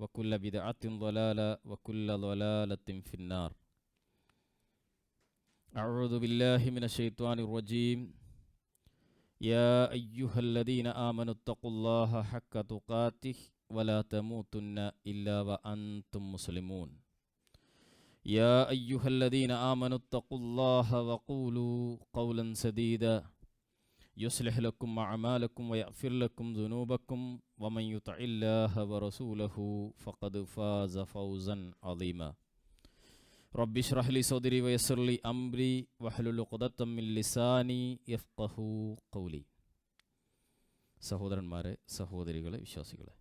وكل بدعة ضلالة وكل ضلالة في النار أعوذ بالله من الشيطان الرجيم يا أيها الذين آمنوا اتقوا الله حق تقاته ولا تموتن إلا وأنتم مسلمون يا أيها الذين آمنوا اتقوا الله وقولوا قولا سديدا يصلح لكم أعمالكم ويغفر لكم ذنوبكم ومن يطع الله ورسوله فقد فاز فوزا عظيما رب اشرح لي صدري ويسر لي أمري واحلل عقدة من لساني يفقه قولي സഹോദരന്മാരെ സഹോദരികളെ വിശ്വാസികളെ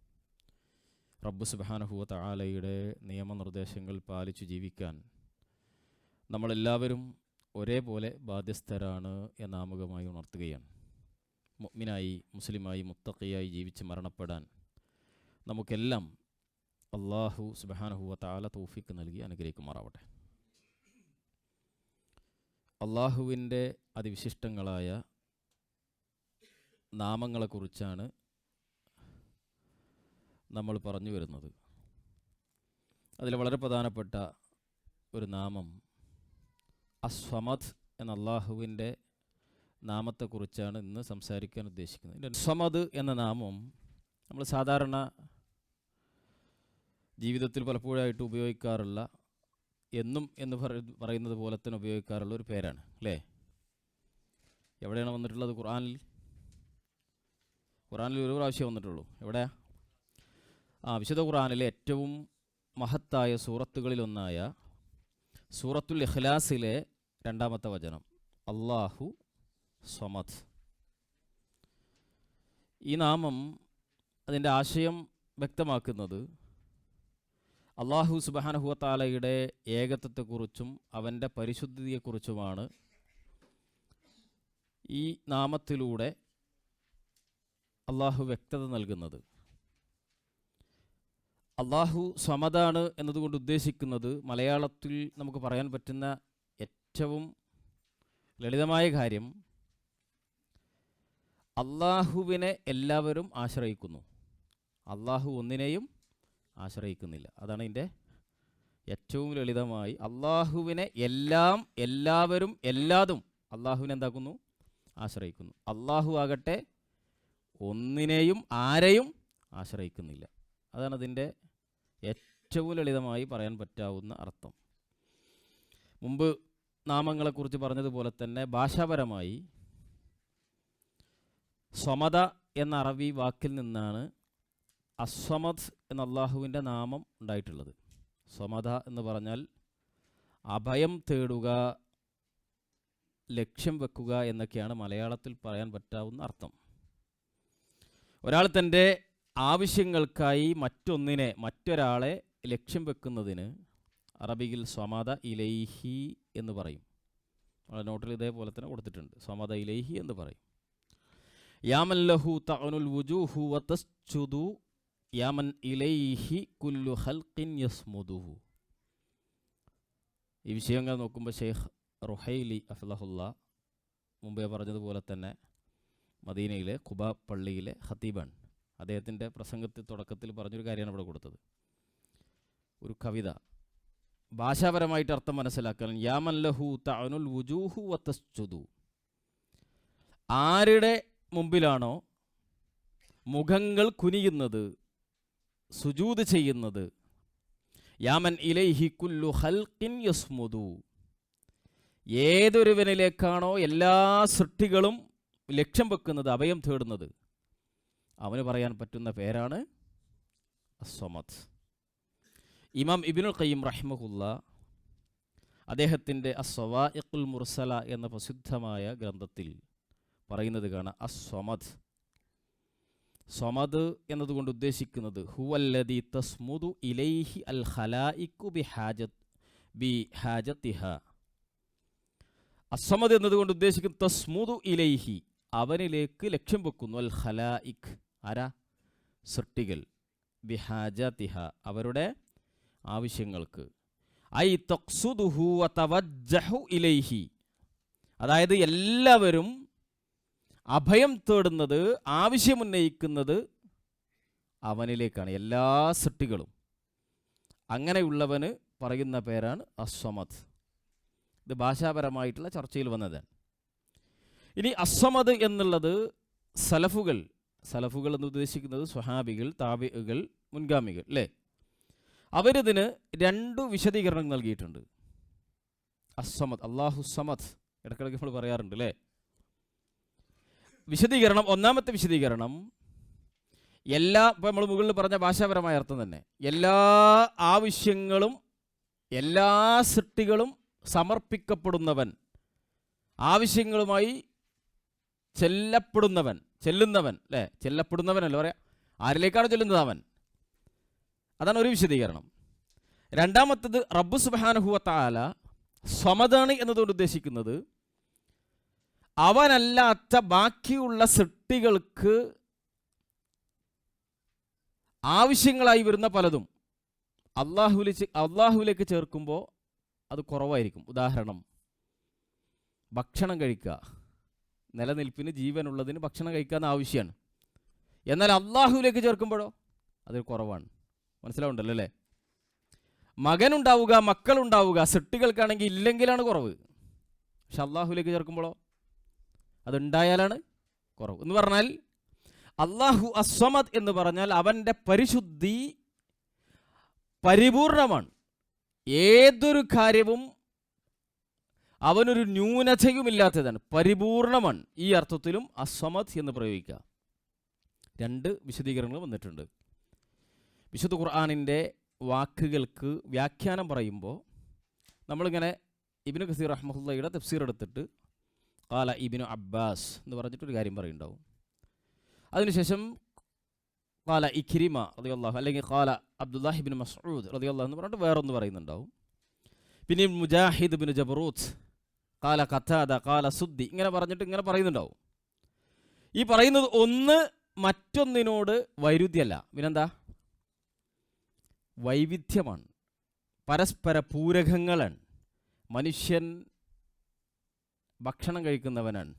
റബ്ബ് സുബാനഹുവ തആലയുടെ നിയമനിർദ്ദേശങ്ങൾ പാലിച്ചു ജീവിക്കാൻ നമ്മളെല്ലാവരും ഒരേപോലെ ബാധ്യസ്ഥരാണ് എന്നാമുഖമായി ഉണർത്തുകയാണ് മുഅ്മിനായി മുസ്ലിമായി മുത്തഖിയായി ജീവിച്ച് മരണപ്പെടാൻ നമുക്കെല്ലാം അള്ളാഹു സുബാനഹുവ താല തൗഫീക്ക് നൽകി അനുഗ്രഹിക്കുമാറാവട്ടെ. അള്ളാഹുവിന്റെ അതിവിശിഷ്ടങ്ങളായ നാമങ്ങളെക്കുറിച്ചാണ് നമ്മൾ പറഞ്ഞു വരുന്നത്. അതിൽ വളരെ പ്രധാനപ്പെട്ട ഒരു നാമം അസ്വമദ് എന്ന അള്ളാഹുവിന്റെ നാമത്തെക്കുറിച്ചാണ് ഇന്ന് സംസാരിക്കാൻ ഉദ്ദേശിക്കുന്നത്. സമദ് എന്ന നാമം നമ്മൾ സാധാരണ ജീവിതത്തിൽ പലപ്പോഴായിട്ട് ഉപയോഗിക്കാറുള്ള എന്നും എന്ന് പറയുന്നത് പോലെ തന്നെ ഉപയോഗിക്കാറുള്ള ഒരു പേരാണ് അല്ലേ? എവിടെയാണ് വന്നിട്ടുള്ളത് ഖുറാനിൽ ഖുറാനിൽ ഒരു പ്രാവശ്യം വന്നിട്ടുള്ളൂ. എവിടെയാ? ആ വിശുദ്ധ ഖുറാനിലെ ഏറ്റവും മഹത്തായ സൂറത്തുകളിലൊന്നായ സൂറത്തുൽ ഇഖ്ലാസിലെ രണ്ടാമത്തെ വചനം. അള്ളാഹു സ്വമത്. ഈ നാമം അതിന്റെ ആശയം വ്യക്തമാക്കുന്നത് അള്ളാഹു സുബാനഹുവത്താലയുടെ ഏകത്വത്തെക്കുറിച്ചും അവന്റെ പരിശുദ്ധിയെക്കുറിച്ചുമാണ് ഈ നാമത്തിലൂടെ അള്ളാഹു വ്യക്തത നൽകുന്നത്. അള്ളാഹു സമതാണ് എന്നതുകൊണ്ട് ഉദ്ദേശിക്കുന്നത് മലയാളത്തിൽ നമുക്ക് പറയാൻ പറ്റുന്ന ഏറ്റവും ലളിതമായ കാര്യം അള്ളാഹുവിനെ എല്ലാവരും ആശ്രയിക്കുന്നു. അള്ളാഹു ഒന്നിനെയും ആശ്രയിക്കുന്നില്ല. അതാണ് ഇതിന്റെ ഏറ്റവും ലളിതമായി അള്ളാഹുവിനെ എല്ലാം എല്ലാവരും എല്ലാതും അള്ളാഹുവിനെ എന്താക്കുന്നു? ആശ്രയിക്കുന്നു. അള്ളാഹു ആകട്ടെ ഒന്നിനെയും ആരെയും ആശ്രയിക്കുന്നില്ല. അതാണ് അതിന്റെ ഏറ്റവും ലളിതമായി പറയാൻ പറ്റാവുന്ന അർത്ഥം. മുമ്പ് നാമങ്ങളെക്കുറിച്ച് പറഞ്ഞതുപോലെ തന്നെ ഭാഷാപരമായി സ്വമത എന്ന അറബി വാക്കിൽ നിന്നാണ് അസ്വമദ് എന്ന അള്ളാഹുവിന്റെ നാമം ഉണ്ടായിട്ടുള്ളത്. സ്വമത എന്ന് പറഞ്ഞാൽ അഭയം തേടുക ലക്ഷ്യം വെക്കുക എന്നൊക്കെയാണ് മലയാളത്തിൽ പറയാൻ പറ്റാവുന്ന അർത്ഥം. ഒരാൾ തന്റെ ആവശ്യങ്ങൾക്കായി മറ്റൊന്നിനെ മറ്റൊരാളെ ലക്ഷ്യം വെക്കുന്നതിന് അറബിയിൽ സ്വമത ഇലൈഹി എന്ന് പറയും. നോട്ടിൽ ഇതേപോലെ തന്നെ കൊടുത്തിട്ടുണ്ട്. സ്വമത ഇലൈഹി എന്ന് പറയും. യാമൻ ലഹു തഅനുൽ വുജൂഹു വതസ്ജുദു യാമൻ ഇലൈഹി കുല്ലു ഈ വിഷയങ്ങൾ നോക്കുമ്പോൾ ഷെയ്ഖ് റുഹൈലി അഫ്ലഹുല്ല മുമ്പേ പറഞ്ഞതുപോലെ തന്നെ മദീനയിലെ ഖുബ പള്ളിയിലെ ഖത്തീബാണ്. അദ്ദേഹത്തിന്റെ പ്രസംഗത്തിൽ തുടക്കത്തിൽ പറഞ്ഞൊരു കാര്യമാണ് ഇവിടെ കൊടുത്തത്. ഒരു കവിത ഭാഷാപരമായിട്ട് അർത്ഥം മനസ്സിലാക്കാൻ ലഹു തഅനുൽ വുജൂഹു വത്തസ്ചുതു ആരുടെ മുമ്പിലാണോ? മുഖങ്ങൾ കുനിയുന്നത് സുജൂത് ചെയ്യുന്നത്. യാമൻ ഇലൈഹി കുല്ലു ഹൽക്കിൻ യസ്മുദു. ഏതൊരുവനിലേക്കാണോ എല്ലാ സൃഷ്ടികളും ലക്ഷ്യം വെക്കുന്നത് അഭയം തേടുന്നത്? അവന് പറയാൻ പറ്റുന്ന പേരാണ് അസ്വമത്. ഇമാം ഇബിനുൽ ഖയ്യിം റഹ്മഹുല്ല അദ്ദേഹത്തിന്റെ അസ്വവാ ഇക്കുൽ മുർസല എന്ന പ്രസിദ്ധമായ ഗ്രന്ഥത്തിൽ പറയുന്നത് കാണാം. അസ്വമദ് സ്വമദ് എന്നതുകൊണ്ട് ഉദ്ദേശിക്കുന്നത് ഹുവല്ലദി തസ്മുദു ഇലൈഹി അൽ ഹലായിക്കു ബി ഹാജത് ബി ഹാജത്തിഹ. അസ്വമദ് എന്നതുകൊണ്ട് ഉദ്ദേശിക്കുന്നത് തസ്മുദു ഇലൈഹി അവനിലേക്ക് ലക്ഷ്യം വെക്കുന്നു അൽ ഹലായിഖ് ആരാ? സൃഷ്ടികൾ. ബി ഹാജത്തിഹ അവരുടെ ആവശ്യങ്ങൾക്ക്. ഐ തക്സുദുഹു വതവജ്ജഹു ഇലൈഹി. അതായത് എല്ലാവരും അഭയം തേടുന്നത് ആവശ്യമുന്നയിക്കുന്നത് അവനിലേക്കാണ്. എല്ലാ സൃഷ്ടികളും. അങ്ങനെയുള്ളവന് പറയുന്ന പേരാണ് അസ്വമത് ഇത് ഭാഷാപരമായിട്ടുള്ള ചർച്ചയിൽ വന്നതാണ്. ഇനി അസ്വമത് എന്നുള്ളത് സലഫുകൾ സലഫുകൾ എന്ന് ഉദ്ദേശിക്കുന്നത് സ്വഹാബികൾ താബികൾ മുൻഗാമികൾ അല്ലേ? അവരിതിന് രണ്ടു വിശദീകരണം നൽകിയിട്ടുണ്ട്. അസ്വമത് അള്ളാഹു സമത് ഇടയ്ക്കിടയ്ക്ക് നമ്മൾ പറയാറുണ്ട് അല്ലേ? വിശദീകരണം ഒന്നാമത്തെ വിശദീകരണം. എല്ലാ ഇപ്പം നമ്മൾ മുകളിൽ പറഞ്ഞ ഭാഷാപരമായ അർത്ഥം തന്നെ. എല്ലാ ആവശ്യങ്ങളും എല്ലാ സൃഷ്ടികളും സമർപ്പിക്കപ്പെടുന്നവൻ ആവശ്യങ്ങളുമായി ചെല്ലപ്പെടുന്നവൻ ചെല്ലുന്നവൻ അല്ലേ? ചെല്ലപ്പെടുന്നവനല്ലോ പറയാം? ആരിലേക്കാണ് ചെല്ലുന്നത് അവൻ? അതാണ് ഒരു വിശദീകരണം. രണ്ടാമത്തത് റബ്ബു സുബാനുഹുവത്താല സ്വമതാണി എന്നതുകൊണ്ട് ഉദ്ദേശിക്കുന്നത് അവനല്ലാത്ത ബാക്കിയുള്ള സൃഷ്ടികൾക്ക് ആവശ്യങ്ങളായി വരുന്ന പലതും അള്ളാഹുവിലേക്ക് അള്ളാഹുലേക്ക് ചേർക്കുമ്പോൾ അത് കുറവായിരിക്കും. ഉദാഹരണം ഭക്ഷണം കഴിക്കുക. നിലനിൽപ്പിന് ജീവനുള്ളതിന് ഭക്ഷണം കഴിക്കാൻ ആവശ്യമാണ് എന്നാൽ അള്ളാഹുവിലേക്ക് ചേർക്കുമ്പോഴോ അത് കുറവാണ്. മനസ്സിലാവുണ്ടല്ലോ അല്ലേ? മകനുണ്ടാവുക മക്കളുണ്ടാവുക സൃഷ്ടികൾക്കാണെങ്കിൽ ഇല്ലെങ്കിലാണ് കുറവ്. പക്ഷെ അള്ളാഹുലേക്ക് ചേർക്കുമ്പോഴോ അതുണ്ടായാലാണ് കുറവ്. എന്ന് പറഞ്ഞാൽ അള്ളാഹു അസ്വമദ് എന്ന് പറഞ്ഞാൽ അവന്റെ പരിശുദ്ധി പരിപൂർണമാണ്. ഏതൊരു കാര്യവും അവനൊരു ന്യൂനതയുമില്ലാത്തതാണ്. പരിപൂർണമാണ്. ഈ അർത്ഥത്തിലും അസ്വമത് എന്ന് പ്രയോഗിക്കുക. രണ്ട് വിശദീകരണങ്ങൾ വന്നിട്ടുണ്ട്. വിശുദ്ധ ഖുർആാനിന്റെ വാക്കുകൾക്ക് വ്യാഖ്യാനം പറയുമ്പോൾ നമ്മളിങ്ങനെ ഇബിന് ഖസീർ അഹമ്മദ് തഫ്സീർ എടുത്തിട്ട് കാല ഇബിനു അബ്ബാസ് എന്ന് പറഞ്ഞിട്ടൊരു കാര്യം പറയുന്നുണ്ടാവും. അതിനുശേഷം കാല ഇഖിരിമ റതിയല്ലാഹു അല്ലെങ്കിൽ കാല അബ്ദുല്ലാഹിബിൻ മസൂദ് റതിയല്ലാഹു എന്ന് പറഞ്ഞിട്ട് വേറൊന്ന് പറയുന്നുണ്ടാവും. പിന്നെ മുജാഹിദ് ബിൻ ജബറൂത്ത് കാല കഥാദ കാല സുദ്ദി ഇങ്ങനെ പറഞ്ഞിട്ട് ഇങ്ങനെ പറയുന്നുണ്ടാവും. ഈ പറയുന്നത് ഒന്ന് മറ്റൊന്നിനോട് വൈരുദ്ധ്യമല്ല. പിന്നെന്താ? വൈവിധ്യമാണ്. പരസ്പര പൂരകങ്ങളാണ്. മനുഷ്യൻ ഭക്ഷണം കഴിക്കുന്നവനാണ്.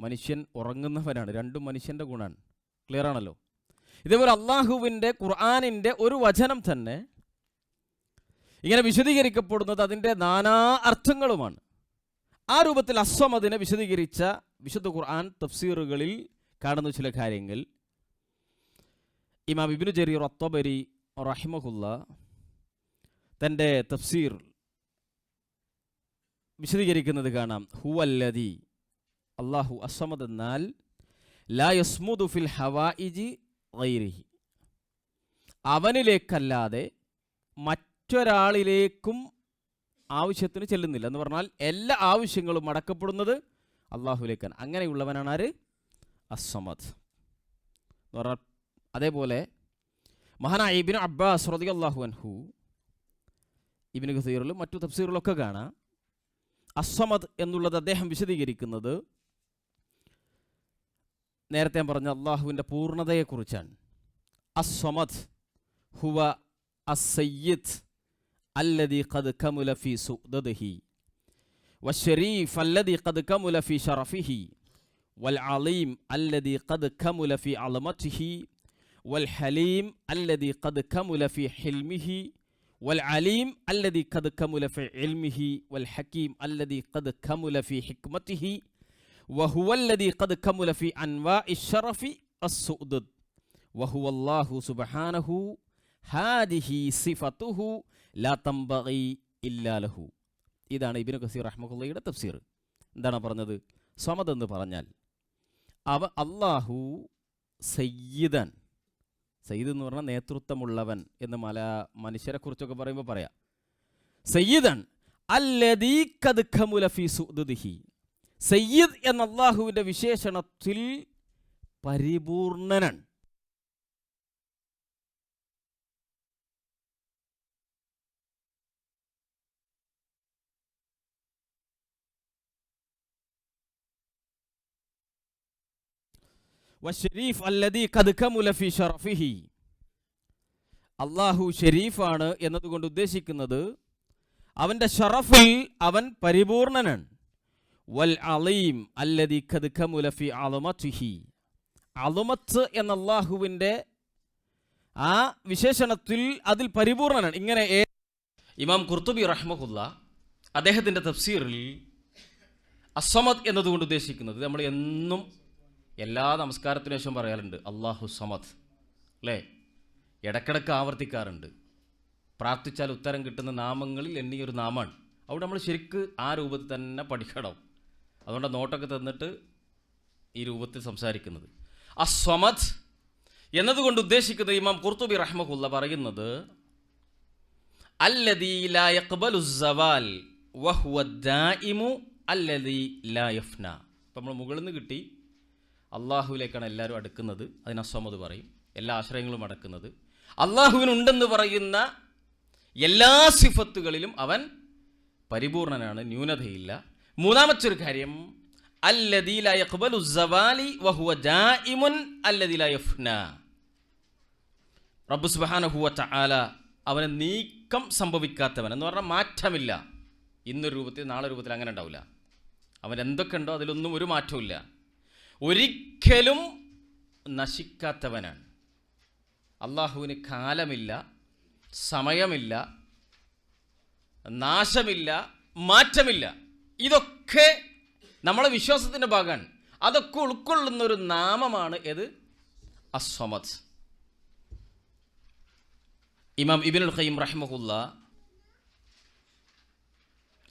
മനുഷ്യൻ ഉറങ്ങുന്നവനാണ്. രണ്ടും മനുഷ്യന്റെ ഗുണമാണ് ക്ലിയർ ആണല്ലോ? ഇതേപോലെ അള്ളാഹുവിന്റെ ഖുർആാനിന്റെ ഒരു വചനം തന്നെ ഇങ്ങനെ വിശദീകരിക്കപ്പെടുന്നത് അതിന്റെ നാനാ അർത്ഥങ്ങളുമാണ്. ആ രൂപത്തിൽ അസ്വമതിനെ വിശദീകരിച്ച വിശുദ്ധ ഖുർആൻ തഫ്സീറുകളിൽ കാണുന്ന ചില കാര്യങ്ങൾ. ഇമാം ഇബിനു ജരീർ ഒത്തോബരി റഹിമഹുല്ല തന്റെ തഫ്സീർ വിശദീകരിക്കുന്നത് കാണാം. ഹുവല്ലതി അള്ളാഹു അസമദ് എന്നാൽ ലാ യസ്മുദു ഫിൽ ഹവായിജി ഗൈരിഹി. അവനിലേക്കല്ലാതെ മറ്റൊരാളിലേക്കും ആവശ്യത്തിന് ചെല്ലുന്നില്ല എന്ന് പറഞ്ഞാൽ എല്ലാ ആവശ്യങ്ങളും അടക്കപ്പെടുന്നത് അള്ളാഹുലേക്കാണ് അങ്ങനെയുള്ളവനാണ് ആര് അസമദ്. എന്ന് പറഞ്ഞാൽ അതേപോലെ മഹാനായ അബ്ബാസ് റതി അള്ളാഹു അൻഹു ഇബിന് ഖസീറിലും മറ്റു തഫ്സീറിലൊക്കെ കാണാം. അസ്വമദ് എന്നുള്ളത് അദ്ദേഹം വിശദീകരിക്കുന്നത്. നേരത്തെ പറഞ്ഞ അള്ളാഹുവിന്റെ പൂർണതയെക്കുറിച്ചാണ് അസ്വമദ് ഹുവ അസയ്യിദ് അല്ലതി ഖദ് കമുല ഫി സുദദിഹി വശരീഫ് അല്ലതി ഖദ് കമുല ഫി ഷറഫിഹി വൽ അലീം അല്ലതി ഖദ് കമുല ഫി അലമത്തിഹി വൽ ഹലീം അല്ലതി ഖദ് കമുല ഫി ഹിൽമിഹി വൽ അലീം അല്ലതി ഖദ് കമുല ഫി ഇൽമിഹി വൽ ഹക്കീം അല്ലതി ഖദ് കമുല ഫി ഹിക്മത്തിഹി വഹുവല്ലതി ഖദ് കമുല ഫി അൻവാ ഇഷറഫി അസ്സുദ് വഹുവല്ലാഹു സുബ്ഹാനഹു ഹാദിഹി സിഫത്തുഹു ലാ തംബഗി ഇല്ലാ ലഹു ഇതാണ് ഇബിനു കസീർ റഹ്മഹുല്ലയുടെ തഫ്സീർ. എന്താണ് പറഞ്ഞത്? സമതെന്ന് പറഞ്ഞാൽ അവ അള്ളാഹു സയ്യിദൻ സയ്യിദ് എന്ന് പറഞ്ഞാൽ നേതൃത്വമുള്ളവൻ എന്ന് മല മനുഷ്യരെ കുറിച്ചൊക്കെ പറയുമ്പോൾ പറയാം. സയ്യിദൻ അല്ലദീഖദ് ഖമുല ഫീ സുദ്ദിഹി. സയ്യിദ് എന്ന അള്ളാഹുവിന്റെ വിശേഷണത്തിൽ പരിപൂർണനൻ. വഷരീഫ് അല്ലതി കദ്ഖമുലഫി ഷറഫിഹി. അള്ളാഹു ഷെരീഫാണ് എന്നതുകൊണ്ട് ഉദ്ദേശിക്കുന്നത് അവന്റെ ഷറഫിൽ അവൻ പരിപൂർണനാണ്. വൽ അലീം അല്ലതി കദ്ഖമുലഫി കമുല അലുമത്ത് എന്ന അള്ളാഹുവിന്റെ ആ വിശേഷണത്തിൽ അതിൽ പരിപൂർണനാണ്. ഇങ്ങനെ ഇമാം കുർത്തുബി റഹ്മുല്ല അദ്ദേഹത്തിന്റെ തഫ്സീറിൽ അസമത് എന്നതുകൊണ്ട് ഉദ്ദേശിക്കുന്നത് നമ്മൾ എന്നും എല്ലാ നമസ്കാരത്തിനു ശേഷം പറയാറുണ്ട് അള്ളാഹു സമദ്. അല്ലേ? ഇടക്കിടക്ക് ആവർത്തിക്കാറുണ്ട്. പ്രാർത്ഥിച്ചാൽ ഉത്തരം കിട്ടുന്ന നാമങ്ങളിൽ എന്നീ എണ്ണിയൊരു നാമാണ്. അവിടെ നമ്മൾ ശരിക്ക് ആ രൂപത്തിൽ തന്നെ പഠിക്കണം. അതുകൊണ്ട് നോട്ടൊക്കെ തന്നിട്ട് ഈ രൂപത്തിൽ സംസാരിക്കുന്നത്. അസ്വമദ് എന്നതുകൊണ്ട് ഉദ്ദേശിക്കുന്നത് ഇമാം കുർത്തുബി റഹ്മഹുല്ല പറയുന്നത് ഇപ്പം നമ്മൾ മുകളിൽ നിന്ന് കിട്ടി അള്ളാഹുവിലേക്കാണ് എല്ലാവരും അടുക്കുന്നത്. അതിന് അസ്വമത് പറയും. എല്ലാ ആശ്രയങ്ങളും അടക്കുന്നത്. അള്ളാഹുവിനുണ്ടെന്ന് പറയുന്ന എല്ലാ സിഫത്തുകളിലും അവൻ പരിപൂർണനാണ് ന്യൂനതയില്ല. മൂന്നാമത്തെ കാര്യം അല്ലദീല യഖ്ബലു റബ്ബു അവന് നീക്കം സംഭവിക്കാത്തവൻ എന്ന് പറഞ്ഞാൽ മാറ്റമില്ല. ഇന്നൊരു രൂപത്തിൽ നാളെ രൂപത്തിൽ അങ്ങനെ ഉണ്ടാവില്ല. അവൻ എന്തൊക്കെ ഉണ്ടോ അതിലൊന്നും ഒരു മാറ്റവും ഒരിക്കലും നശിക്കാത്തവനാണ്. അള്ളാഹുവിന് കാലമില്ല സമയമില്ല നാശമില്ല മാറ്റമില്ല. ഇതൊക്കെ നമ്മളെ വിശ്വാസത്തിന്റെ ഭാഗമാണ്. അതൊക്കെ ഉൾക്കൊള്ളുന്ന ഒരു നാമമാണ് ഏത്? അസ്വമത്. ഇമാം ഇബിനുൽ ഖയ്യിം റഹ്മുല്ല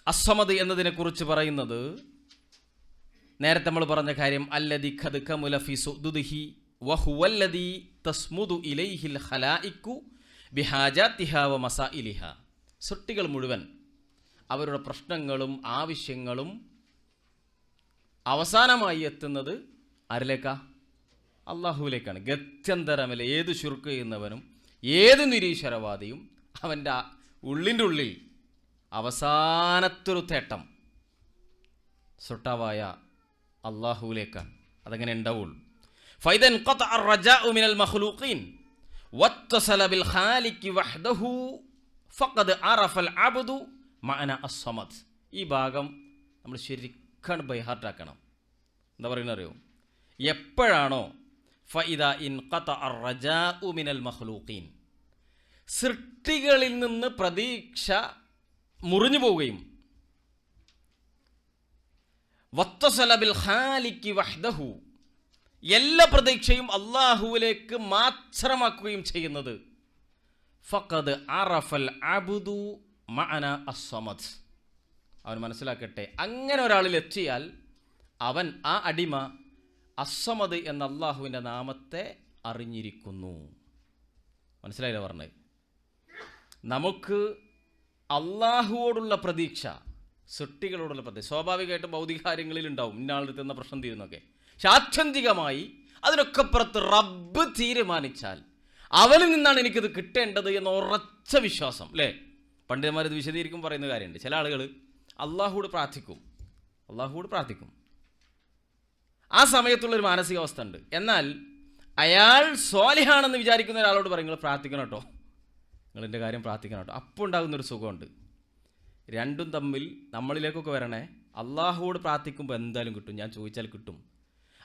അസ്വമത് എന്നതിനെക്കുറിച്ച് പറയുന്നത് നേരത്തെ നമ്മൾ പറഞ്ഞ കാര്യം അല്ലദി ഖദ് കമുല ഫി സുദുദിഹി വഹുവല്ലദി തസ്മുദു ഇലൈഹിൽ ഹലായിക്കു ബിഹാജാത്തിഹ വ മസാഇലിഹ. സൃഷ്ടികൾ മുഴുവൻ അവരുടെ പ്രശ്നങ്ങളും ആവശ്യങ്ങളും അവസാനമായി എത്തുന്നത് ആരിലേക്കാ? അള്ളാഹുവിലേക്കാണ്. ഗത്യന്തരമില്ല? ഏത് ശുർക്ക് ചെയ്യുന്നവനും ഏത് നിരീശ്വരവാദിയും അവന്റെ ഉള്ളിന്റെ ഉള്ളിൽ അവസാനത്തൊരു തേട്ടം സുട്ടാവായ അള്ളാഹുവിലേക്കാണ് അതങ്ങനെ ഉണ്ടാവുള്ളൂ? ഈ ഭാഗം നമ്മൾ ശരിക്കും ബൈഹാർട്ടാക്കണം എന്താ പറയുന്നത് അറിയോ? എപ്പോഴാണോ ഫൈദ ഇൻ ഖത്ത മിനൽ മഹ്ലൂഖീൻ സൃഷ്ടികളിൽ നിന്ന് പ്രതീക്ഷ മുറിഞ്ഞു പോവുകയും വത്തസലബിൽ എല്ലാ പ്രതീക്ഷയും അള്ളാഹുവിലേക്ക് മാത്രമാക്കുകയും ചെയ്യുന്നത്. ഫഖദ് അറഫൽ അബുദു മഅന അസ്വമദ് അവൻ മനസ്സിലാക്കട്ടെ അങ്ങനെ ഒരാളിൽ എത്തിയാൽ അവൻ ആ അടിമ അസ്വമദ് എന്ന അള്ളാഹുവിന്റെ നാമത്തെ അറിഞ്ഞിരിക്കുന്നു. മനസ്സിലായില്ല പറഞ്ഞത്? നമുക്ക് അള്ളാഹുവോടുള്ള പ്രതീക്ഷ സൃഷ്ടികളോടുള്ള പ്രത്യേകം സ്വാഭാവികമായിട്ടും ഭൗതിക കാര്യങ്ങളിൽ ഉണ്ടാവും ഇന്നാളെടുത്ത് എന്ന പ്രശ്നം തീരുന്നൊക്കെ. പക്ഷെ അതിനൊക്കെ പുറത്ത് റബ്ബ് തീരുമാനിച്ചാൽ അവനിൽ നിന്നാണ് എനിക്കിത് കിട്ടേണ്ടത് എന്ന ഉറച്ച വിശ്വാസം അല്ലേ? പണ്ഡിതന്മാർ ഇത് വിശദീകരിക്കും പറയുന്ന കാര്യമുണ്ട്. ചില ആളുകൾ അള്ളാഹുവോട് പ്രാർത്ഥിക്കും. അള്ളാഹുവോട് പ്രാർത്ഥിക്കും. ആ സമയത്തുള്ളൊരു മാനസികാവസ്ഥ ഉണ്ട്. എന്നാൽ അയാൾ സ്വാലിഹാണെന്ന് വിചാരിക്കുന്ന ഒരാളോട് പറയും നിങ്ങൾ പ്രാർത്ഥിക്കണം കേട്ടോ. നിങ്ങളെന്റെ കാര്യം പ്രാർത്ഥിക്കണം കേട്ടോ. അപ്പോൾ ഉണ്ടാകുന്നൊരു സുഖമുണ്ട്. രണ്ടും തമ്മിൽ നമ്മളിലേക്കൊക്കെ വരണേ. അള്ളാഹുവോട് പ്രാർത്ഥിക്കുമ്പോൾ എന്തായാലും കിട്ടും. ഞാൻ ചോദിച്ചാൽ കിട്ടും.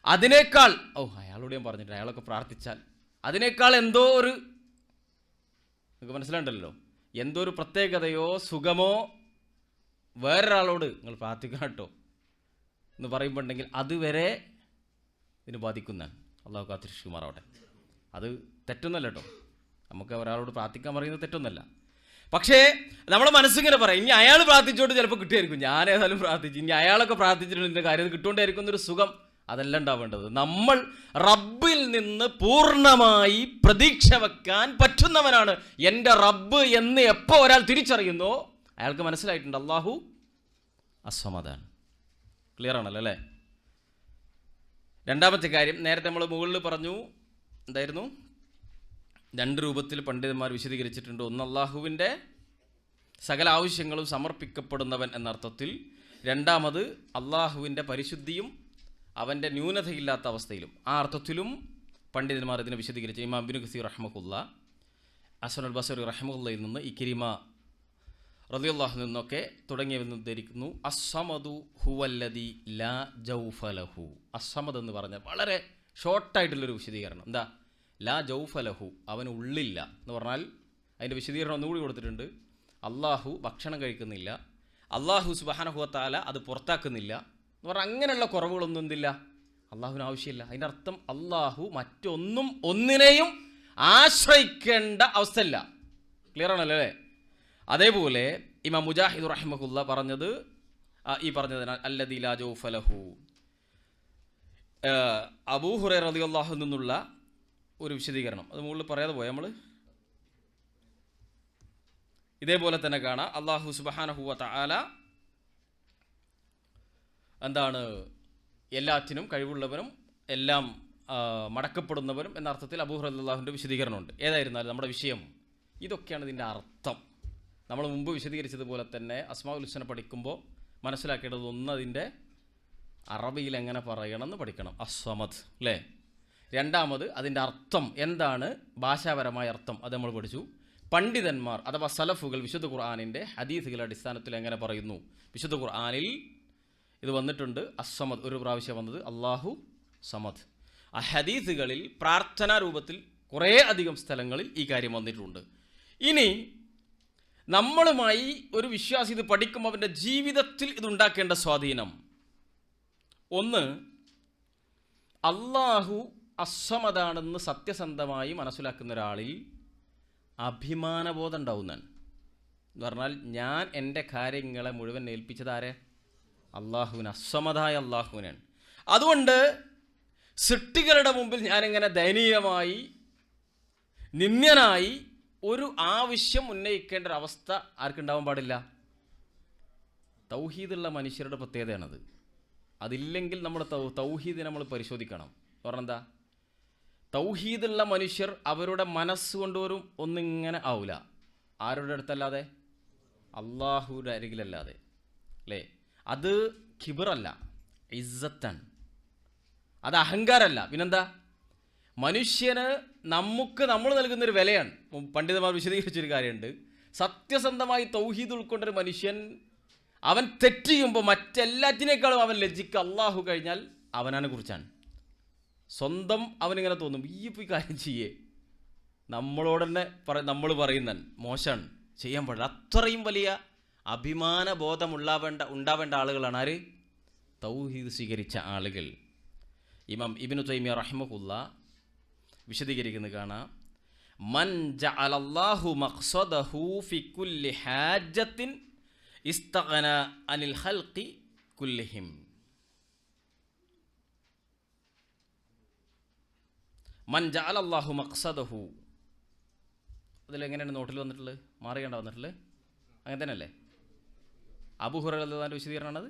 അതിനേക്കാൾ ഓ അയാളോട് ഞാൻ പറഞ്ഞിട്ട് അയാളൊക്കെ പ്രാർത്ഥിച്ചാൽ. അതിനേക്കാൾ എന്തോ ഒരു നിങ്ങൾക്ക് മനസ്സിലുണ്ടല്ലോ എന്തോ ഒരു പ്രത്യേകതയോ സുഖമോ വേറൊരാളോട് നിങ്ങൾ പ്രാർത്ഥിക്കണം കേട്ടോ. എന്ന് പറയുമ്പോണ്ടെങ്കിൽ അതുവരെ ഇതിന് ബാധിക്കുന്ന അള്ളാഹു കാത്തിരിക്കുമാറാവട്ടെ അത് തെറ്റൊന്നല്ല കേട്ടോ. നമുക്ക് ഒരാളോട് പ്രാർത്ഥിക്കാൻ പറയുന്നത് തെറ്റൊന്നല്ല. പക്ഷേ നമ്മുടെ മനസ്സിങ്ങനെ പറയാം ഇനി അയാൾ പ്രാർത്ഥിച്ചോണ്ട് ചിലപ്പോൾ കിട്ടിയായിരിക്കും. ഞാൻ ഏതായാലും പ്രാർത്ഥിച്ചു. ഇനി അയാളൊക്കെ പ്രാർത്ഥിച്ചിട്ടുണ്ട് കാര്യം കിട്ടുകൊണ്ടായിരിക്കും എന്നൊരു സുഖം അതല്ല ഉണ്ടാവേണ്ടത്. നമ്മൾ റബ്ബിൽ നിന്ന് പൂർണമായി പ്രതീക്ഷ വെക്കാൻ പറ്റുന്നവനാണ് എന്റെ റബ്ബ് എന്ന് എപ്പോൾ ഒരാൾ തിരിച്ചറിയുന്നോ അയാൾക്ക് മനസ്സിലായിട്ടുണ്ട്. അള്ളാഹു അസമാധാനം. ക്ലിയർ ആണല്ലോ അല്ലേ? രണ്ടാമത്തെ കാര്യം നേരത്തെ നമ്മൾ മുകളിൽ പറഞ്ഞു എന്തായിരുന്നു? രണ്ട് രൂപത്തിൽ പണ്ഡിതന്മാർ വിശദീകരിച്ചിട്ടുണ്ട്. ഒന്ന് അള്ളാഹുവിന്റെ സകല ആവശ്യങ്ങളും സമർപ്പിക്കപ്പെടുന്നവൻ എന്നർത്ഥത്തിൽ രണ്ടാമത് അള്ളാഹുവിന്റെ പരിശുദ്ധിയും അവന്റെ ന്യൂനതയില്ലാത്ത അവസ്ഥയിലും. ആ അർത്ഥത്തിലും പണ്ഡിതന്മാർ ഇതിനെ വിശദീകരിച്ചു. ഇമാം ബിനു ഖസീർ റഹ്മുല്ല അസനുൽ ബസർ റഹ്മുല്ലയിൽ നിന്ന് ഇക്കിരിമ റളിയല്ലാഹു നിന്നൊക്കെ തുടങ്ങിയവെന്ന് ധരിക്കുന്നു അസ്സമദു ഹുവല്ലതി ലാ ജൗഫലഹു. അസമദ് എന്ന് പറഞ്ഞാൽ വളരെ ഷോർട്ടായിട്ടുള്ളൊരു വിശദീകരണം. എന്താ? ലാ ജൗഫലഹു അവന് ഉള്ളില്ല എന്ന് പറഞ്ഞാൽ അതിന്റെ വിശദീകരണം ഒന്നുകൂടി കൊടുത്തിട്ടുണ്ട്. അള്ളാഹു ഭക്ഷണം കഴിക്കുന്നില്ല. അള്ളാഹു സുബാനഹുവത്താല അത് പുറത്താക്കുന്നില്ല എന്ന് പറഞ്ഞാൽ അങ്ങനെയുള്ള കുറവുകളൊന്നും എന്തില്ല? അള്ളാഹുവിന് ആവശ്യമില്ല. അതിന്റെ അർത്ഥം അള്ളാഹു മറ്റൊന്നും ഒന്നിനെയും ആശ്രയിക്കേണ്ട അവസ്ഥയില്ല. ക്ലിയർ ആണല്ലോ അല്ലേ? അതേപോലെ ഇമാം മുജാഹിദ് റഹ്മുല്ല പറഞ്ഞത് ഈ പറഞ്ഞതിനാൽ അല്ലദീലാ ലാ അബൂഹുറേ റളിയല്ലാഹു നിന്നുള്ള ഒരു വിശദീകരണം. അത് മുകളിൽ പറയാതെ പോയ നമ്മൾ ഇതേപോലെ തന്നെ കാണാം. അള്ളാഹു സുബഹാനഹുവ തആല എന്താണ് എല്ലാറ്റിനും കഴിവുള്ളവനും എല്ലാം മടക്കപ്പെടുന്നവരും എന്ന അർത്ഥത്തിൽ അബൂ ഹുറല്ലാഹുവിന്റെ വിശദീകരണമുണ്ട്. ഏതായിരുന്നാലും നമ്മുടെ വിഷയം ഇതൊക്കെയാണ് ഇതിന്റെ അർത്ഥം. നമ്മൾ മുമ്പ് വിശദീകരിച്ചതുപോലെ തന്നെ അസ്മാഉൽ ഹുസ്ന പഠിക്കുമ്പോൾ മനസ്സിലാക്കേണ്ടത് ഒന്ന് അതിന്റെ അറബിയിൽ എങ്ങനെ പറയണമെന്ന് പഠിക്കണം. അസ്വമത് അല്ലേ രണ്ടാമത് അതിന്റെ അർത്ഥം എന്താണ്? ഭാഷാപരമായ അർത്ഥം. അത് നമ്മൾ പഠിച്ചു. പണ്ഡിതന്മാർ അഥവാ സലഫുകൾ വിശുദ്ധ ഖുർആാനിന്റെ ഹദീസുകളുടെ അടിസ്ഥാനത്തിൽ എങ്ങനെ പറയുന്നു? വിശുദ്ധ ഖുർആാനിൽ ഇത് വന്നിട്ടുണ്ട്. അസമദ് ഒരു പ്രാവശ്യം വന്നത് അള്ളാഹു സമദ്. ആ ഹദീസുകളിൽ പ്രാർത്ഥനാ രൂപത്തിൽ കുറേ അധികം സ്ഥലങ്ങളിൽ ഈ കാര്യം വന്നിട്ടുണ്ട്. ഇനി നമ്മളുമായി ഒരു വിശ്വാസി ഇത് പഠിക്കുമ്പോൾ അവന്റെ ജീവിതത്തിൽ ഇതുണ്ടാക്കേണ്ട സ്വാധീനം. ഒന്ന് അള്ളാഹു അസമതാണെന്ന് സത്യസന്ധമായി മനസ്സിലാക്കുന്ന ഒരാളിൽ അഭിമാനബോധം ഉണ്ടാവുന്നതാണ് എന്ന് പറഞ്ഞാൽ ഞാൻ എന്റെ കാര്യങ്ങളെ മുഴുവൻ ഏൽപ്പിച്ചത് ആരെ? അള്ളാഹുവിന് അസ്വമതായ അള്ളാഹുവിനാണ്. അതുകൊണ്ട് സൃഷ്ടികളുടെ മുമ്പിൽ ഞാനിങ്ങനെ ദയനീയമായി നിന്ദ്യനായി ഒരു ആവശ്യം ഉന്നയിക്കേണ്ട ഒരു അവസ്ഥ ആർക്കുണ്ടാവാൻ പാടില്ല. തൗഹീദുള്ള മനുഷ്യരുടെ പ്രത്യേകതയാണത്. അതില്ലെങ്കിൽ നമ്മൾ തൗ തൗഹീദിനെ നമ്മൾ പരിശോധിക്കണം. എന്താ? തൗഹീദുള്ള മനുഷ്യർ അവരുടെ മനസ്സുകൊണ്ട് ഒരു ഒന്നിങ്ങനെ ആവില്ല ആരുടെ അടുത്തല്ലാതെ? അള്ളാഹുവിന്റെ അരികിലല്ലാതെ. അല്ലേ? അത് ഖിബറല്ല ഇസ്സത്താണ് അത് അഹങ്കാരമല്ല പിന്നെന്താ? മനുഷ്യന് നമുക്ക് നമ്മൾ നൽകുന്നൊരു വിലയാണ്. പണ്ഡിതന്മാർ വിശദീകരിച്ചൊരു കാര്യമുണ്ട്. സത്യസന്ധമായി തൗഹീദ് ഉൾക്കൊണ്ടൊരു മനുഷ്യൻ അവൻ തെറ്റിയുമ്പോൾ മറ്റെല്ലാറ്റിനേക്കാളും അവൻ ലജ്ജിക്കുക അള്ളാഹു കഴിഞ്ഞാൽ അവനാനെ കുറിച്ചാണ്. സ്വന്തം അവനിങ്ങനെ തോന്നും ഈ ഇപ്പോൾ ഈ കാര്യം ചെയ്യേ. നമ്മളോട് തന്നെ പറ നമ്മൾ പറയുന്ന മോശമാണ് ചെയ്യാൻ പാടില്ല. അത്രയും വലിയ അഭിമാന ബോധമുള്ളാവേണ്ട ഉണ്ടാവേണ്ട ആളുകളാണ് ആര്? തൗഹീദ് സ്വീകരിച്ച ആളുകൾ. ഇമാം ഇബിനു തൈമിയ റഹിമഹുല്ല വിശദീകരിക്കുന്നത് കാണാം. മൻ ജഅലല്ലാഹു മഖ്സദഹു ഫി കുല്ലി ഹാജത്തിൻ ഇസ്തഖന അനിൽ ഖൽഖി കുല്ലിഹിം. മൻ മഖ്സദഹു. അതിലെങ്ങനെയാണ് നോട്ടിൽ വന്നിട്ടുള്ളത്? മാറിയണ്ട വന്നിട്ടുള്ളത്? അങ്ങനെ തന്നെയല്ലേ? അബുഹുറന്റെ വിശദീകരണമാണത്?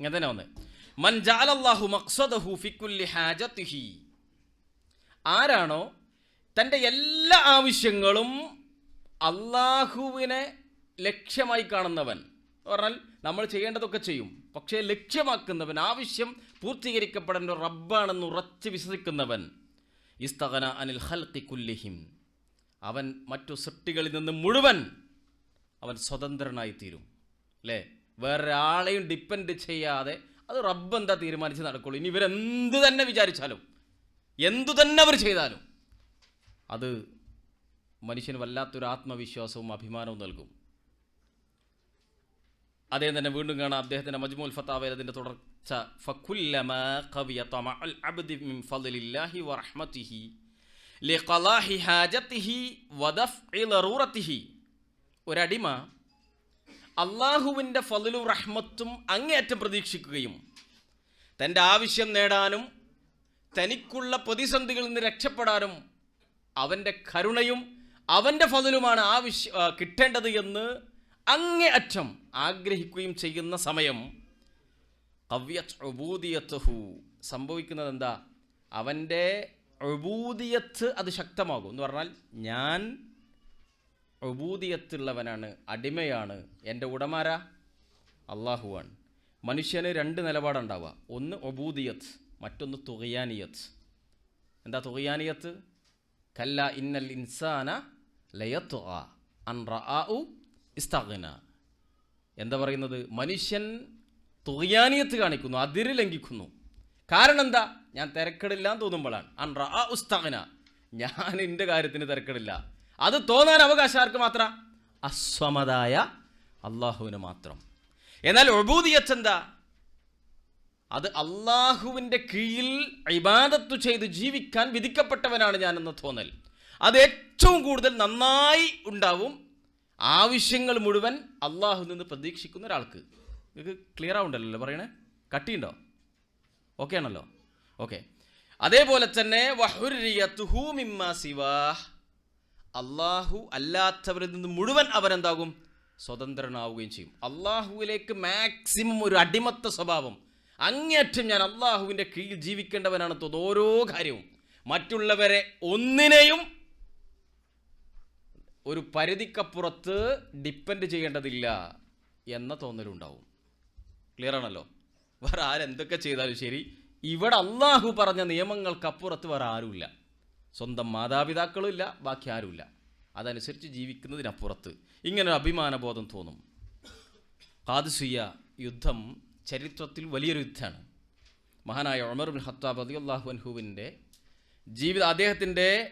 ഇങ്ങനെ തന്നെ വന്നത് മൻ ജഅലല്ലാഹു മഖ്സദഹു ഫി കുല്ലി ഹാജത്തിഹി. ആരാണോ തന്റെ എല്ലാ ആവശ്യങ്ങളും അള്ളാഹുവിനെ ലക്ഷ്യമായി കാണുന്നവൻ. പറഞ്ഞാൽ നമ്മൾ ചെയ്യേണ്ടതൊക്കെ ചെയ്യും. പക്ഷേ ലക്ഷ്യമാക്കുന്നവൻ ആവശ്യം പൂർത്തീകരിക്കപ്പെടേണ്ട റബ്ബാണെന്ന് ഉറച്ച് വിശ്വസിക്കുന്നവൻ. ഇസ്തഗന അനിൽ ഹൽക്കി കുല്ലിഹിം. അവൻ മറ്റു സൃഷ്ടികളിൽ നിന്ന് മുഴുവൻ അവൻ സ്വതന്ത്രനായി തീരും അല്ലേ? വേറൊരാളെയും ഡിപ്പെൻഡ് ചെയ്യാതെ അത് റബ്ബ് എന്താ തീരുമാനിച്ച് നടക്കുള്ളൂ? ഇനി ഇവരെന്ത് തന്നെ വിചാരിച്ചാലും എന്തു തന്നെ അവർ ചെയ്താലും അത് മനുഷ്യന് വല്ലാത്തൊരു ആത്മവിശ്വാസവും അഭിമാനവും നൽകും. അദ്ദേഹം തന്നെ വീണ്ടും കാണാം. അദ്ദേഹത്തിന്റെ മജ്മുൽ ഫത്താവയിൽ അതിന്റെ തുടർച്ച. അബ്ദി മിൻ വറഹ്മതിഹി ലിഖലാഹി വദഫ്ഇ ഒരടിമ അള്ളാഹുവിന്റെ ഫതിലു റഹ്മത്തും അങ്ങേയറ്റം പ്രതീക്ഷിക്കുകയും തന്റെ ആവശ്യം നേടാനും തനിക്കുള്ള പ്രതിസന്ധികളിൽ നിന്ന് രക്ഷപ്പെടാനും അവന്റെ കരുണയും അവന്റെ ഫതിലുമാണ് ആവശ്യ കിട്ടേണ്ടത് എന്ന് അങ്ങേ അറ്റം ആഗ്രഹിക്കുകയും ചെയ്യുന്ന സമയം കവ്യത് ഒബൂദിയത്തുഹു സംഭവിക്കുന്നത് എന്താ അവന്റെ ഉബൂദിയത്ത് അത് ശക്തമാകും. എന്ന് പറഞ്ഞാൽ ഞാൻ ഒബൂദിയത്തുള്ളവനാണ് അടിമയാണ് എന്റെ ഉടമാരാ? അള്ളാഹുവാണ്. മനുഷ്യന് രണ്ട് നിലപാടുണ്ടാവുക. ഒന്ന് ഒബൂദിയത്ത് മറ്റൊന്ന് തുകയാനിയത്ത് എന്താ തുകയാനിയത്ത് കല്ല ഇന്നൽ ഇൻസാന ലയത്തു അൻ റആഉ ഇസ്തഗ്ന. എന്താ പറയുന്നത്? മനുഷ്യൻ തുകയാനിയത്ത് കാണിക്കുന്നു അതിര് ലംഘിക്കുന്നു. കാരണം എന്താ? ഞാൻ തിരക്കിടില്ലാന്ന് തോന്നുമ്പോഴാണ്. അൻ റആ ഉസ്തഗ്ന. ഞാൻ എന്റെ കാര്യത്തിന് തിരക്കിടില്ല. അത് തോന്നാൻ അവകാശം ആർക്ക് മാത്രം? അസ്വമതായ അള്ളാഹുവിന് മാത്രം. എന്നാൽ ഒബൂദിയത്ത് എന്താ? അത് അള്ളാഹുവിന്റെ കീഴിൽ ഇബാദത്തു ചെയ്ത് ജീവിക്കാൻ വിധിക്കപ്പെട്ടവനാണ് ഞാനെന്ന് തോന്നൽ. അത് ഏറ്റവും കൂടുതൽ നന്നായി ഉണ്ടാവും ആവശ്യങ്ങൾ മുഴുവൻ അള്ളാഹു നിന്ന് പ്രതീക്ഷിക്കുന്ന ഒരാൾക്ക്. നിങ്ങൾക്ക് ക്ലിയർ ആവുണ്ടല്ലോ പറയണേ? കട്ടിയുണ്ടോ? ഓക്കെ ആണല്ലോ. ഓക്കെ അതേപോലെ തന്നെ അള്ളാഹു അല്ലാത്തവരിൽ നിന്ന് മുഴുവൻ അവരെന്താകും? സ്വതന്ത്രനാവുകയും ചെയ്യും. അള്ളാഹുവിലേക്ക് മാക്സിമം ഒരു അടിമത്ത സ്വഭാവം. അങ്ങേറ്റം ഞാൻ അള്ളാഹുവിന്റെ കീഴിൽ ജീവിക്കേണ്ടവനാണ് തോന്നുന്നു ഓരോ കാര്യവും. മറ്റുള്ളവരെ ഒന്നിനെയും ഒരു പരിധിക്കപ്പുറത്ത് ഡിപ്പെൻഡ് ചെയ്യേണ്ടതില്ല എന്ന തോന്നലുണ്ടാവും. ക്ലിയർ ആണല്ലോ? വേറെ ആരെന്തൊക്കെ ചെയ്താലും ശരി ഇവിടെ അള്ളാഹു പറഞ്ഞ നിയമങ്ങൾക്കപ്പുറത്ത് വേറെ ആരുമില്ല. സ്വന്തം മാതാപിതാക്കളും ഇല്ല ബാക്കി ആരുമില്ല. അതനുസരിച്ച് ജീവിക്കുന്നതിനപ്പുറത്ത് ഇങ്ങനെ അഭിമാനബോധം തോന്നും. കാതുസിയ യുദ്ധം ചരിത്രത്തിൽ വലിയൊരു യുദ്ധമാണ്. മഹാനായ ഉമർ ബിൻ ഖത്താബ് റളിയല്ലാഹു അൻഹുവിന്റെ ജീവിത അദ്ദേഹത്തിന്റെ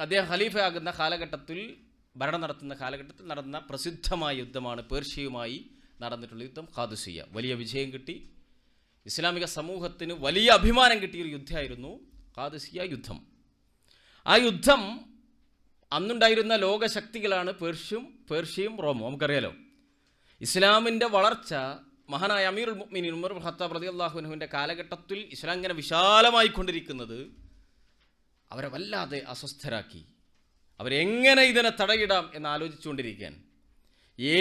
അദ്ദേഹം ഖലീഫയാകുന്ന കാലഘട്ടത്തിൽ ഭരണം നടത്തുന്ന കാലഘട്ടത്തിൽ നടന്ന പ്രസിദ്ധമായ യുദ്ധമാണ് പേർഷ്യയുമായി നടന്നിട്ടുള്ള യുദ്ധം ഖാദുസിയ. വലിയ വിജയം കിട്ടി. ഇസ്ലാമിക സമൂഹത്തിന് വലിയ അഭിമാനം കിട്ടിയൊരു യുദ്ധമായിരുന്നു ഖാദുസിയ യുദ്ധം. ആ യുദ്ധം അന്നുണ്ടായിരുന്ന ലോകശക്തികളാണ് പേർഷ്യും പേർഷ്യയും റോമും. നമുക്കറിയാലോ ഇസ്ലാമിന്റെ വളർച്ച മഹാനായ അമീറുൽ മുഅ്മിനീൻ ഉമർ ഖത്താബ് റളിയല്ലാഹു അൻഹുവിന്റെ കാലഘട്ടത്തിൽ ഇസ്ലാം ഇങ്ങനെ വിശാലമായി അവരെ വല്ലാതെ അസ്വസ്ഥരാക്കി. അവരെങ്ങനെ ഇതിനെ തടയിടാം എന്ന് ആലോചിച്ചുകൊണ്ടിരിക്കാൻ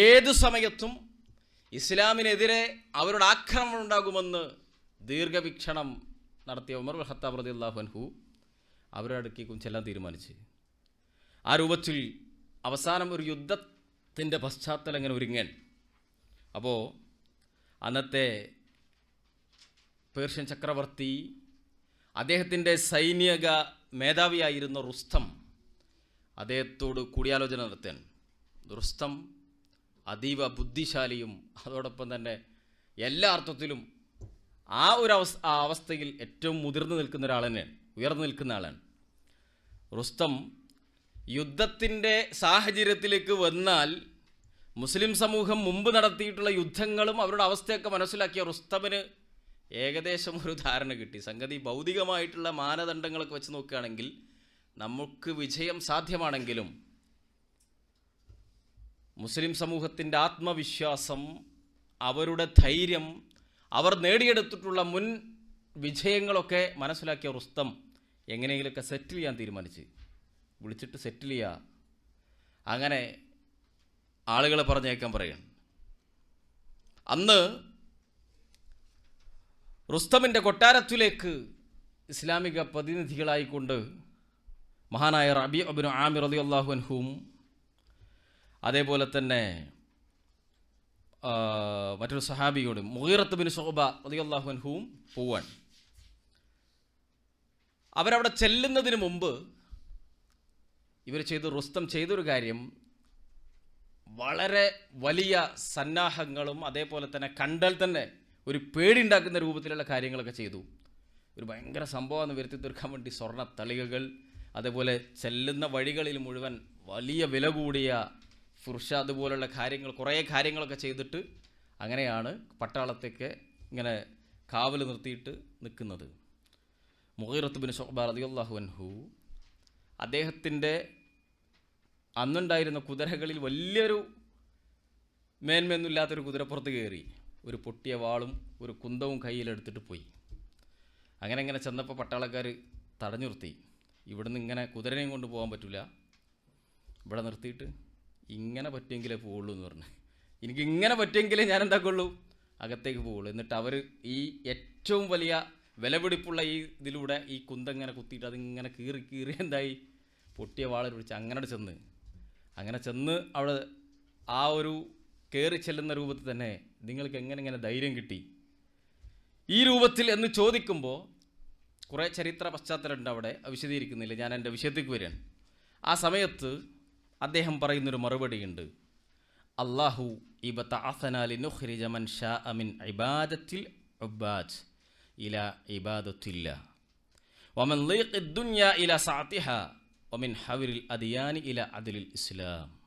ഏതു സമയത്തും ഇസ്ലാമിനെതിരെ അവരുടെ ആക്രമണം ഉണ്ടാകുമെന്ന് ദീർഘവീക്ഷണം നടത്തിയ ഉമർ ഹത്താബ് അൻഹു അവരുടെ അടുക്കേക്കും ചെല്ലാൻ തീരുമാനിച്ച്. ആ രൂപത്തിൽ അവസാനം ഒരു യുദ്ധത്തിന്റെ പശ്ചാത്തലം ഇങ്ങനെ ഒരുങ്ങാൻ അപ്പോൾ അന്നത്തെ പേർഷ്യൻ ചക്രവർത്തി അദ്ദേഹത്തിന്റെ സൈനിക മേധാവിയായിരുന്ന റുസ്തം അദ്ദേഹത്തോട് കൂടിയാലോചന നടത്താൻ ദുർസ്ഥം അതീവ ബുദ്ധിശാലിയും അതോടൊപ്പം തന്നെ എല്ലാ അർത്ഥത്തിലും ആ ഒരു അവസ്ഥ അവസ്ഥയിൽ ഏറ്റവും മുതിർന്നു നിൽക്കുന്ന ഒരാൾ തന്നെയാണ് ഉയർന്നു നിൽക്കുന്ന ആളാണ്. റുസ്തം യുദ്ധത്തിന്റെ സാഹചര്യത്തിലേക്ക് വന്നാൽ മുസ്ലിം സമൂഹം മുമ്പ് നടത്തിയിട്ടുള്ള യുദ്ധങ്ങളും അവരുടെ അവസ്ഥയൊക്കെ മനസ്സിലാക്കിയ റുസ്തമിന് ഏകദേശം ഒരു ധാരണ കിട്ടി. സംഗതി ഭൗതികമായിട്ടുള്ള മാനദണ്ഡങ്ങളൊക്കെ വെച്ച് നോക്കുകയാണെങ്കിൽ നമുക്ക് വിജയം സാധ്യമാണെങ്കിലും മുസ്ലിം സമൂഹത്തിന്റെ ആത്മവിശ്വാസം അവരുടെ ധൈര്യം അവർ നേടിയെടുത്തിട്ടുള്ള മുൻ വിജയങ്ങളൊക്കെ മനസ്സിലാക്കിയ റുസ്തം എങ്ങനെയെങ്കിലുമൊക്കെ സെറ്റിൽ ചെയ്യാൻ തീരുമാനിച്ച്. വിളിച്ചിട്ട് സെറ്റിൽ ചെയ്യുക അങ്ങനെ ആളുകളെ പറഞ്ഞേക്കാൻ പറയണം. അന്ന് റുസ്തമിന്റെ കൊട്ടാരത്തിലേക്ക് ഇസ്ലാമിക പ്രതിനിധികളായിക്കൊണ്ട് മഹാനായ റബി അബിനു ആമിർ അലി അള്ളാഹു അൻഹും അതേപോലെ തന്നെ മറ്റൊരു സഹാബിയോടും മുഹീറത്ത് ബിൻ സോബ അലി അള്ളാഹു അൻഹുവും പോവാൻ. അവരവിടെ ചെല്ലുന്നതിന് മുമ്പ് ഇവർ ചെയ്ത് റുസ്തം ചെയ്തൊരു കാര്യം വളരെ വലിയ സന്നാഹങ്ങളും അതേപോലെ തന്നെ കണ്ടാൽ തന്നെ ഒരു പേടിയുണ്ടാക്കുന്ന രൂപത്തിലുള്ള കാര്യങ്ങളൊക്കെ ചെയ്തു. ഒരു ഭയങ്കര സംഭവം വരുത്തി തീർക്കാൻ വേണ്ടി സ്വർണ തളികകൾ അതേപോലെ ചെല്ലുന്ന വഴികളിൽ മുഴുവൻ വലിയ വില കൂടിയ ഫുർഷ അതുപോലുള്ള കാര്യങ്ങൾ കുറേ കാര്യങ്ങളൊക്കെ ചെയ്തിട്ട് അങ്ങനെയാണ് പട്ടാളത്തേക്ക് ഇങ്ങനെ കാവൽ നിർത്തിയിട്ട് നിൽക്കുന്നത്. മുഹീറത്ത് ബിൻ ഷൊഹബ റളിയല്ലാഹു അൻഹു അദ്ദേഹത്തിന്റെ അന്നുണ്ടായിരുന്ന കുതിരകളിൽ വലിയൊരു മേന്മയൊന്നുമില്ലാത്തൊരു കുതിരപ്പുറത്ത് കയറി. ഒരു പൊട്ടിയ വാളും ഒരു കുന്തവും കയ്യിലെടുത്തിട്ട് പോയി. അങ്ങനെ ഇങ്ങനെ ചെന്നപ്പോൾ പട്ടാളക്കാർ തടഞ്ഞു നിർത്തി ഇവിടുന്ന് ഇങ്ങനെ കുതിരനെയും കൊണ്ട് പോകാൻ പറ്റില്ല ഇവിടെ നിർത്തിയിട്ട് ഇങ്ങനെ പറ്റുമെങ്കിലേ പോവുള്ളൂ എന്ന് പറഞ്ഞു. എനിക്ക് ഇങ്ങനെ പറ്റുമെങ്കിലേ ഞാൻ എന്താക്കുള്ളൂ? അകത്തേക്ക് പോവുള്ളൂ. എന്നിട്ട് അവർ ഈ ഏറ്റവും വലിയ വിലപിടിപ്പുള്ള ഈ ഇതിലൂടെ ഈ കുന്തങ്ങനെ കുത്തിയിട്ട് അതിങ്ങനെ കീറി കീറി എന്തായി? പൊട്ടിയ വാളെ പിടിച്ച് അങ്ങനെ ചെന്ന്. അങ്ങനെ ചെന്ന് അവിടെ ആ ഒരു കയറി ചെല്ലുന്ന രൂപത്തിൽ തന്നെ നിങ്ങൾക്ക് എങ്ങനെ ഇങ്ങനെ ധൈര്യം കിട്ടി? ഈ രൂപത്തിൽ എന്ന് ചോദിക്കുമ്പോൾ കുറേ ചരിത്ര പശ്ചാത്തലമുണ്ട് അവിടെ വിശദീകരിക്കുന്നില്ല. ഞാൻ എന്റെ വിഷയത്തേക്ക് വരികയാണ്. ആ സമയത്ത് അദ്ദേഹം പറയുന്നൊരു മറുപടിയുണ്ട്. അള്ളാഹു ഇബത്തഅസനാലി നുഹ്രിജ മൻ ഷാ അമിൻ ഇബാദത്തിൽ ഉബാജ് ഇല ഇബാദത്തില്ല. ഒമൻ ദുനിയ ഇല സാത്തിഹ ഒമിൻ ഹവിരിൽ അദിയാനി ഇല അതിലിൽ ഇസ്ലാം.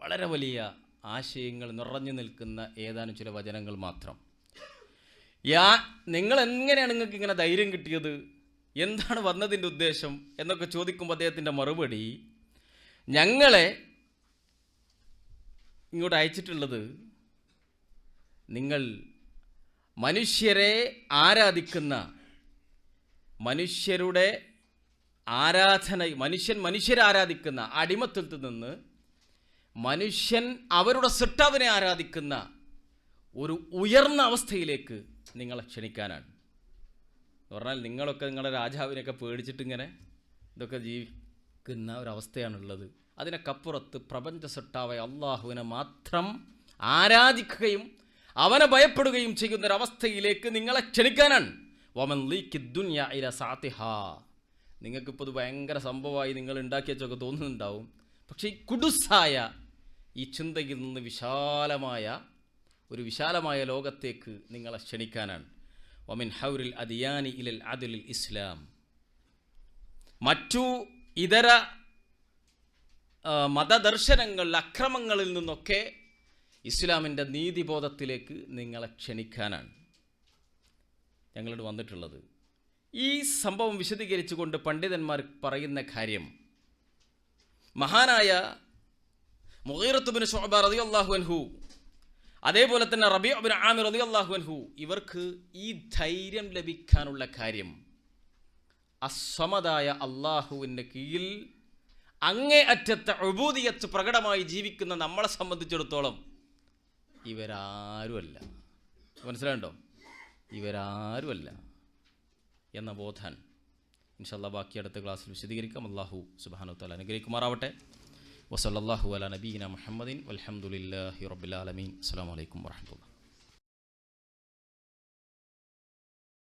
വളരെ വലിയ ആശയങ്ങൾ നിറഞ്ഞു നിൽക്കുന്ന ഏതാനും ചില വചനങ്ങൾ മാത്രം. യാ നിങ്ങൾ എങ്ങനെയാണ് നിങ്ങൾക്ക് ഇങ്ങനെ ധൈര്യം കിട്ടിയത്? എന്താണ് വന്നതിന്റെ ഉദ്ദേശം? എന്നൊക്കെ ചോദിക്കുമ്പോൾ അദ്ദേഹത്തിന്റെ മറുപടി ഞങ്ങളെ ഇങ്ങോട്ട് അയച്ചിട്ടുള്ളത് നിങ്ങൾ മനുഷ്യരെ ആരാധിക്കുന്ന മനുഷ്യരുടെ ആരാധന മനുഷ്യൻ മനുഷ്യരെ ആരാധിക്കുന്ന അടിമത്തത്തിൽ നിന്ന് മനുഷ്യൻ അവരുടെ സൃഷ്ടാവിനെ ആരാധിക്കുന്ന ഒരു ഉയർന്ന അവസ്ഥയിലേക്ക് നിങ്ങളെ ക്ഷണിക്കാനാണ്. എന്ന് പറഞ്ഞാൽ നിങ്ങളൊക്കെ നിങ്ങളുടെ രാജാവിനെയൊക്കെ പേടിച്ചിട്ട് ഇങ്ങനെ ഇതൊക്കെ ജീവിക്കുന്ന ഒരവസ്ഥയാണുള്ളത്. അതിനക്കപ്പുറത്ത് പ്രപഞ്ച സൃഷ്ടാവായ അള്ളാഹുവിനെ മാത്രം ആരാധിക്കുകയും അവനെ ഭയപ്പെടുകയും ചെയ്യുന്ന ഒരവസ്ഥയിലേക്ക് നിങ്ങളെ ക്ഷണിക്കാനാണ്. വമൻ ലീക്ക് ദുനിയ ഇല സാത്തിഹ. നിങ്ങൾക്കിപ്പോൾ ഇത് ഭയങ്കര സംഭവമായി നിങ്ങൾ ഉണ്ടാക്കി വെച്ചൊക്കെ തോന്നുന്നുണ്ടാവും. പക്ഷേ ഈ കുടുസായ ഈ ചിന്തയിൽ നിന്ന് വിശാലമായ ഒരു വിശാലമായ ലോകത്തേക്ക് നിങ്ങളെ ക്ഷണിക്കാനാണ്. ഒമിൻ ഹൗരിൽ അദിയാനി ഇലൽ അദുലിൽ ഇസ്ലാം. മറ്റു ഇതര മതദർശനങ്ങളിൽ അക്രമങ്ങളിൽ നിന്നൊക്കെ ഇസ്ലാമിന്റെ നീതിബോധത്തിലേക്ക് നിങ്ങളെ ക്ഷണിക്കാനാണ്. ഞങ്ങളോട് വന്നിട്ടുള്ളത്. ഈ സംഭവം വിശദീകരിച്ചുകൊണ്ട് പണ്ഡിതന്മാർ പറയുന്ന കാര്യം മഹാനായ മുഹീറത്തുബിന് ഷോബ റതി അള്ളാഹു അൻഹു അതേപോലെ തന്നെ റബി അബിൻ ആമിർ അലി അള്ളാഹു അൻഹു ഇവർക്ക് ഈ ധൈര്യം ലഭിക്കാനുള്ള കാര്യം അസമതായ അള്ളാഹുവിന്റെ കീഴിൽ അങ്ങേ അറ്റത്തെ അഴുബൂതിയത്ത് പ്രകടമായി ജീവിക്കുന്ന നമ്മളെ സംബന്ധിച്ചിടത്തോളം ഇവരാരുമല്ല. മനസ്സിലാണ്ടോ ഇവരാരുമല്ല എന്ന ബോധാൻ ഇൻഷല്ല ബാക്കി അടുത്ത ക്ലാസ്സിൽ വിശദീകരിക്കാം. അള്ളാഹു സുബാനോ തല അനുഗ്രഹിക്കുമാറാവട്ടെ. وصلى الله على نبينا محمد والحمد لله رب العالمين. السلام عليكم ورحمة الله.